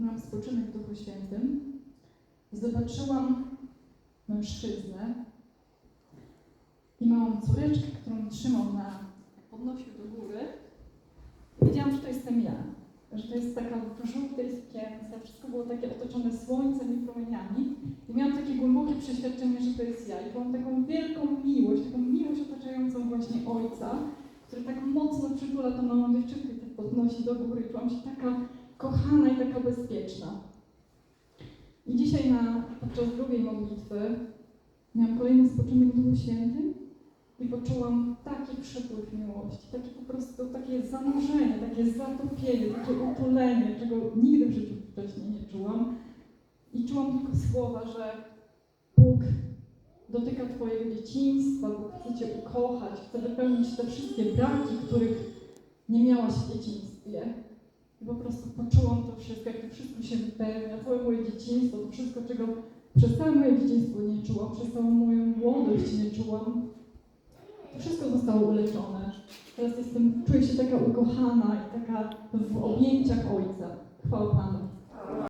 miałam spoczynek w Duchu Świętym, zobaczyłam mężczyznę i małą córeczkę, którą trzymał na, podnosił do góry. Wiedziałam, że to jestem ja, że to jest taka w żółtej sukience, wszystko było takie otoczone słońcem i promieniami. I miałam takie głębokie przeświadczenie, że to jest ja. I byłam taką wielką miłość, taką miłość otaczającą właśnie Ojca, który tak mocno przytula tą małą dziewczynkę podnosi do góry. Czułam się taka kochana i taka bezpieczna. I dzisiaj na, podczas drugiej modlitwy miałam kolejny spoczynek w Duchu Świętym i poczułam taki przepływ miłości, takie po prostu takie zanurzenie, takie zatopienie, takie utulenie, czego nigdy w życiu wcześniej nie czułam. I czułam tylko słowa, że Bóg dotyka Twojego dzieciństwa, Bóg chce Cię ukochać, chce wypełnić te wszystkie braki, których nie miałaś w dzieciństwie. I po prostu poczułam to wszystko, jak to wszystko się wypełnia, całe moje dzieciństwo, to wszystko, czego przez całe moje dzieciństwo nie czułam, przez całą moją młodość nie czułam. To wszystko zostało uleczone. Teraz jestem, czuję się taka ukochana i taka w objęciach Ojca. Chwała Panu.